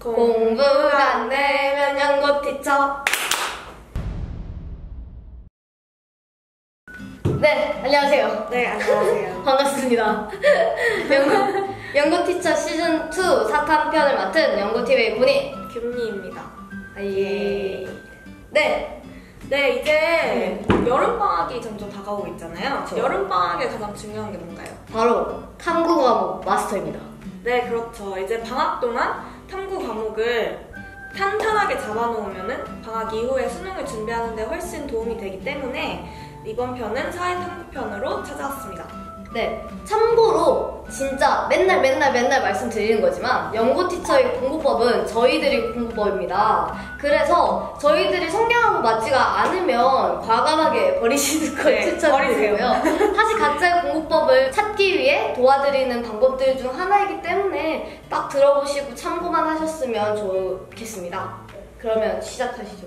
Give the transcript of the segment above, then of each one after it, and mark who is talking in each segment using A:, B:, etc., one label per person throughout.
A: 공부가 안 되면 연고 티처. 네, 안녕하세요.
B: 네, 안녕하세요.
A: 반갑습니다. 연고, 연고 티처 시즌 2 사탄편을 맡은 연고TV의 군이
B: 김리입니다.
A: 아 예. 네,
B: 네, 이제 여름방학이 점점 다가오고 있잖아요.
A: 그쵸.
B: 여름방학에 가장 중요한 게 뭔가요?
A: 바로 탐구 과목 마스터입니다.
B: 네, 그렇죠. 이제 방학 동안 과목을 탄탄하게 잡아놓으면은 방학 이후에 수능을 준비하는 데 훨씬 도움이 되기 때문에 이번 편은 사회탐구편으로 찾아왔습니다.
A: 네, 참고로 진짜 맨날 맨날 맨날 말씀드리는 거지만 연고 티처의 공부법은 저희들이 공부법입니다. 그래서 저희들이 성경하고 맞지가 않으면 과감하게 버리시는 걸
B: 네,
A: 추천드리고요. 사실 각자의 공부법을 찾기 위해 도와드리는 방법들 중 하나이기 때문에 딱 들어보시고 참고만 하셨으면 좋겠습니다. 그러면 시작하시죠.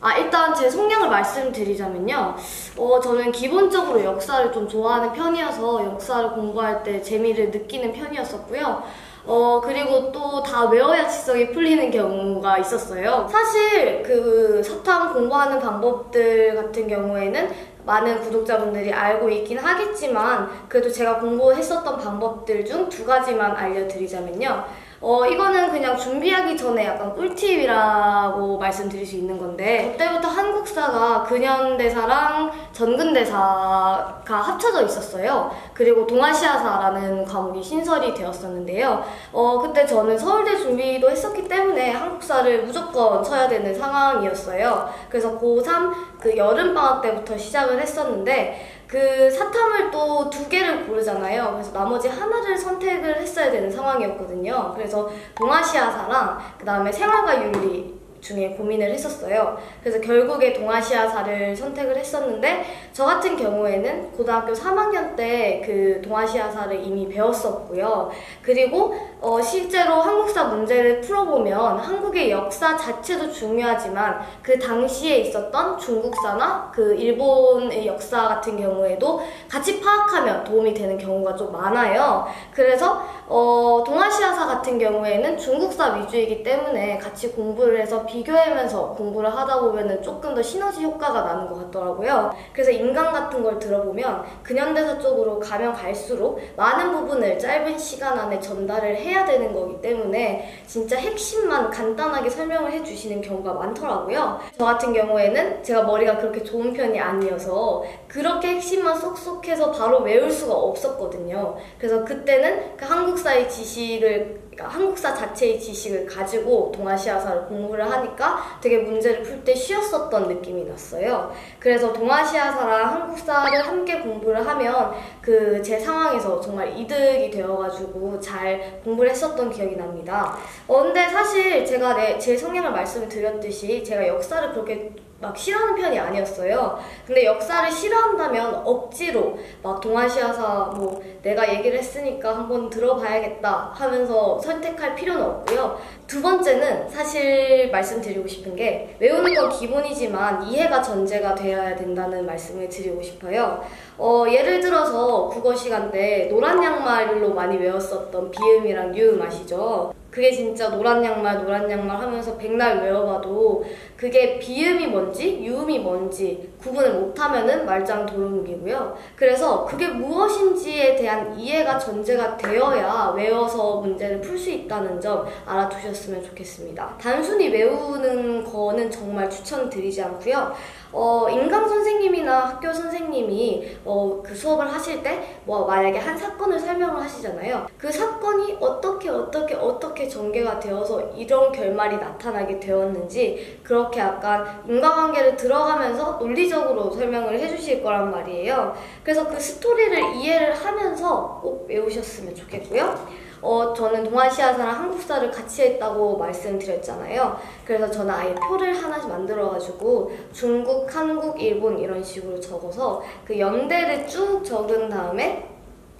A: 아, 일단 제 성향을 말씀드리자면요. 어, 저는 기본적으로 역사를 좀 좋아하는 편이어서 역사를 공부할 때 재미를 느끼는 편이었었고요. 어, 그리고 또 다 외워야 지성이 풀리는 경우가 있었어요. 사실 그 사탐 공부하는 방법들 같은 경우에는 많은 구독자분들이 알고 있긴 하겠지만 그래도 제가 공부했었던 방법들 중 두 가지만 알려드리자면요. 어, 이거는 그냥 준비하기 전에 약간 꿀팁이라고 말씀드릴 수 있는 건데, 그때부터 한국사가 근현대사랑 전근대사가 합쳐져 있었어요. 그리고 동아시아사라는 과목이 신설이 되었었는데요. 어, 그때 저는 서울대 준비도 했었기 때문에 한국사를 무조건 쳐야 되는 상황이었어요. 그래서 고3 그 여름방학 때부터 시작을 했었는데, 그 사탐을 또 두 개를 고르잖아요. 그래서 나머지 하나를 선택을 했어야 되는 상황이었거든요. 그래서 동아시아사랑 그 다음에 생활과 윤리 중에 고민을 했었어요. 그래서 결국에 동아시아사를 선택을 했었는데 저 같은 경우에는 고등학교 3학년 때 그 동아시아사를 이미 배웠었고요. 그리고 어, 실제로 한국사 문제를 풀어보면 한국의 역사 자체도 중요하지만 그 당시에 있었던 중국사나 그 일본의 역사 같은 경우에도 같이 파악하면 도움이 되는 경우가 좀 많아요. 그래서 어, 동아시아사 같은 경우에는 중국사 위주이기 때문에 같이 공부를 해서 비교하면서 공부를 하다 보면은 조금 더 시너지 효과가 나는 것 같더라고요. 그래서 인강 같은 걸 들어보면 근현대사 쪽으로 가면 갈수록 많은 부분을 짧은 시간 안에 전달을 해야 되는 거기 때문에 진짜 핵심만 간단하게 설명을 해주시는 경우가 많더라고요. 저 같은 경우에는 제가 머리가 그렇게 좋은 편이 아니어서 그렇게 핵심만 쏙쏙해서 바로 외울 수가 없었거든요. 그래서 그때는 그 한국사의 지식을 그러니까 한국사 자체의 지식을 가지고 동아시아사를 공부를 하니까 되게 문제를 풀 때 쉬웠었던 느낌이 났어요. 그래서 동아시아사랑 한국사를 함께 공부를 하면 그 제 상황에서 정말 이득이 되어가지고 잘 공부를 했었던 기억이 납니다. 어, 근데 사실 제가 내, 제 성향을 말씀을 드렸듯이 제가 역사를 그렇게 막 싫어하는 편이 아니었어요. 근데 역사를 싫어한다면 억지로 막 동아시아사 뭐 내가 얘기를 했으니까 한번 들어봐야겠다 하면서 선택할 필요는 없고요. 두 번째는 사실 말씀드리고 싶은 게 외우는 건 기본이지만 이해가 전제가 되어야 된다는 말씀을 드리고 싶어요. 어, 예를 들어서 국어 시간 때 노란 양말로 많이 외웠었던 비음이랑 유음 아시죠? 그게 진짜 노란 양말, 노란 양말 하면서 백날 외워봐도 그게 비음이 뭔지, 유음이 뭔지 구분을 못하면은 말짱 도루묵이고요. 그래서 그게 무엇인지에 대한 이해가 전제가 되어야 외워서 문제를 풀 수 있다는 점 알아두셨으면 좋겠습니다. 단순히 외우는 거는 정말 추천드리지 않고요. 어, 인강 선생님이나 학교 선생님이 어, 그 수업을 하실 때 뭐 만약에 한 사건을 설명을 하시잖아요. 그 사건이 어떻게 어떻게 어떻게 전개가 되어서 이런 결말이 나타나게 되었는지 그렇게 약간 인과관계를 들어가면서 논리적 으로 설명을 해주실 거란 말이에요. 그래서 그 스토리를 이해를 하면서 꼭 외우셨으면 좋겠고요. 어, 저는 동아시아사랑 한국사를 같이 했다고 말씀드렸잖아요. 그래서 저는 아예 표를 하나씩 만들어가지고 중국, 한국, 일본 이런 식으로 적어서 그 연대를 쭉 적은 다음에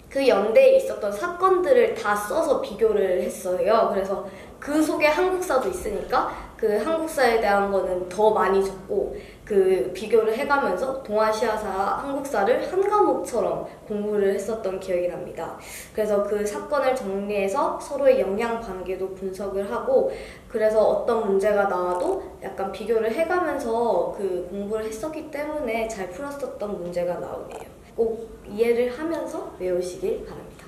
A: 그 연대에 있었던 사건들을 다 써서 비교를 했어요. 그래서 그 속에 한국사도 있으니까 그 그 한국사에 대한 거는 더 많이 적고 그 비교를 해가면서 동아시아사 한국사를 한 과목처럼 공부를 했었던 기억이 납니다. 그래서 그 사건을 정리해서 서로의 영향 관계도 분석을 하고 그래서 어떤 문제가 나와도 약간 비교를 해가면서 그 공부를 했었기 때문에 잘 풀었었던 문제가 나오네요. 꼭 이해를 하면서 외우시길 바랍니다.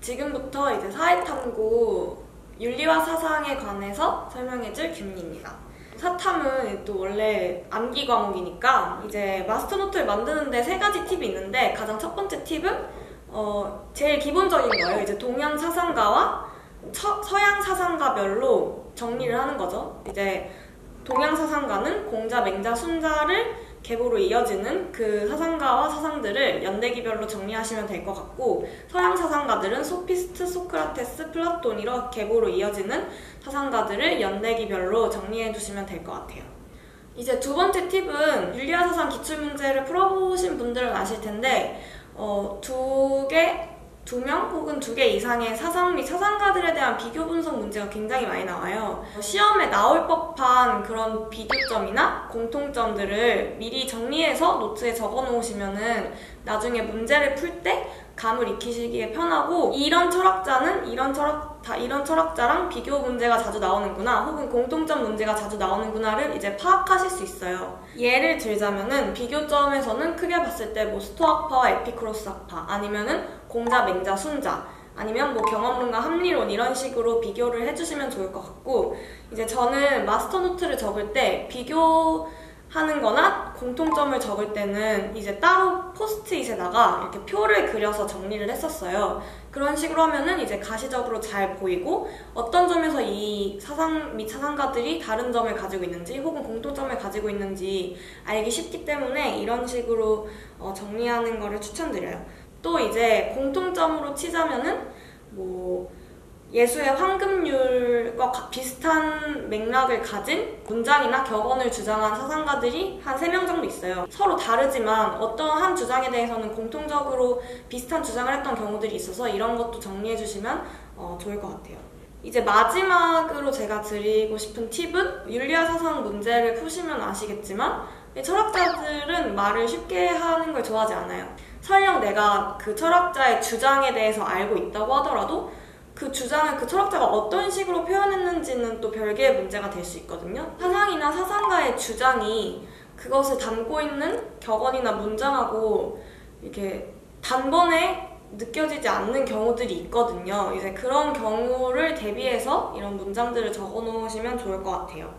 B: 지금부터 이제 사회탐구 윤리와 사상에 관해서 설명해줄 김리입니다. 사탐은 또 원래 암기 과목이니까 이제 마스터 노트를 만드는데 세 가지 팁이 있는데 가장 첫 번째 팁은 어 제일 기본적인 거예요. 이제 동양 사상가와 처, 서양 사상가별로 정리를 하는 거죠. 이제 동양 사상가는 공자, 맹자, 순자를 계보로 이어지는 그 사상가와 사상들을 연대기별로 정리하시면 될 것 같고 서양 사상가들은 소피스트, 소크라테스, 플라톤 이렇게 계보로 이어지는 사상가들을 연대기별로 정리해 주시면 될 것 같아요. 이제 두 번째 팁은 윤리화 사상 기출 문제를 풀어보신 분들은 아실 텐데 어, 두 개, 두 명 혹은 두 개 이상의 사상 및 사상가들에 대한 비교 분석 문제가 굉장히 많이 나와요. 시험에 나올 법한 그런 비교점이나 공통점들을 미리 정리해서 노트에 적어 놓으시면은 나중에 문제를 풀 때 감을 익히시기에 편하고 이런 철학자는 이런 철학 다 이런 철학자랑 비교 문제가 자주 나오는구나 혹은 공통점 문제가 자주 나오는구나를 이제 파악하실 수 있어요. 예를 들자면은 비교점에서는 크게 봤을 때 뭐 스토아파와 에피크로스 학파 아니면은 공자, 맹자, 순자 아니면 뭐 경험론과 합리론 이런 식으로 비교를 해주시면 좋을 것 같고 이제 저는 마스터 노트를 적을 때 비교 하는 거나 공통점을 적을 때는 이제 따로 포스트잇에다가 이렇게 표를 그려서 정리를 했었어요. 그런 식으로 하면은 이제 가시적으로 잘 보이고 어떤 점에서 이 사상 및 사상가들이 다른 점을 가지고 있는지 혹은 공통점을 가지고 있는지 알기 쉽기 때문에 이런 식으로 어, 정리하는 거를 추천드려요. 또 이제 공통점으로 치자면은 뭐 예수의 황금률과 비슷한 맥락을 가진 문장이나 격언을 주장한 사상가들이 한 3명 정도 있어요. 서로 다르지만 어떤 한 주장에 대해서는 공통적으로 비슷한 주장을 했던 경우들이 있어서 이런 것도 정리해 주시면 어, 좋을 것 같아요. 이제 마지막으로 제가 드리고 싶은 팁은 윤리화 사상 문제를 푸시면 아시겠지만 철학자들은 말을 쉽게 하는 걸 좋아하지 않아요. 설령 내가 그 철학자의 주장에 대해서 알고 있다고 하더라도 그 주장을 그 철학자가 어떤 식으로 표현했는지는 또 별개의 문제가 될 수 있거든요. 사상이나 사상가의 주장이 그것을 담고 있는 격언이나 문장하고 이렇게 단번에 느껴지지 않는 경우들이 있거든요. 이제 그런 경우를 대비해서 이런 문장들을 적어 놓으시면 좋을 것 같아요.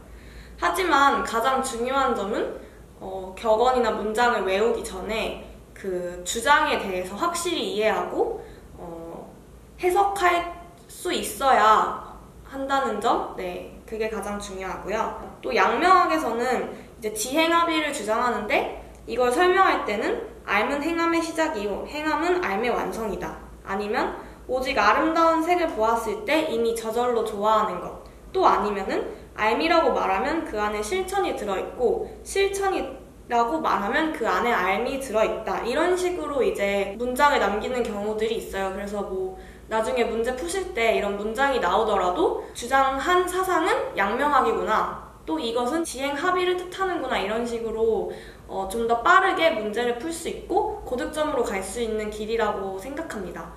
B: 하지만 가장 중요한 점은 어, 격언이나 문장을 외우기 전에 그 주장에 대해서 확실히 이해하고 어, 해석할 수 있어야 한다는 점, 네, 그게 가장 중요하고요. 또 양명학에서는 이제 지행합의를 주장하는데 이걸 설명할 때는 알은 행함의 시작이요, 행함은 알의 완성이다. 아니면 오직 아름다운 색을 보았을 때 이미 저절로 좋아하는 것. 또 아니면은 알미라고 말하면 그 안에 실천이 들어있고 실천이 라고 말하면 그 안에 알미 들어있다. 이런 식으로 이제 문장을 남기는 경우들이 있어요. 그래서 뭐 나중에 문제 푸실 때 이런 문장이 나오더라도 주장한 사상은 양명학이구나. 또 이것은 지행 합의를 뜻하는구나. 이런 식으로 어, 좀 더 빠르게 문제를 풀 수 있고 고득점으로 갈 수 있는 길이라고 생각합니다.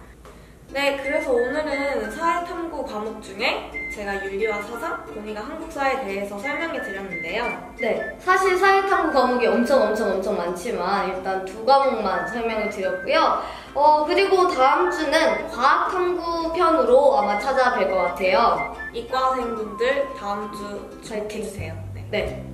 B: 네, 그래서 오늘은 사회탐구 과목 중에 제가 윤리와 사상, 본이가 한국사에 대해서 설명해 드렸는데요.
A: 네, 사실 사회탐구 과목이 엄청 엄청 엄청 많지만 일단 두 과목만 설명을 드렸고요. 어, 그리고 다음 주는 과학탐구 편으로 아마 찾아뵐 것 같아요.
B: 이과생분들 다음 주 주목해주세요. 네. 네.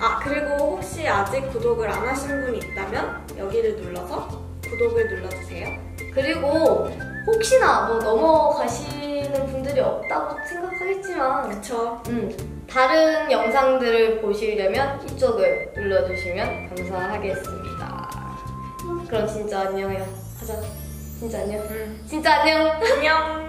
B: 아, 그리고 혹시 아직 구독을 안 하신 분이 있다면 여기를 눌러서 구독을 눌러주세요.
A: 그리고 혹시나 뭐 넘어가시는 분들이 없다고 생각하겠지만
B: 그쵸.
A: 음, 다른 영상들을 보시려면 이쪽을 눌러주시면 감사하겠습니다. 그럼 진짜 안녕해요. 하자. 진짜 안녕.
B: 음.
A: 진짜 안녕.
B: 안녕.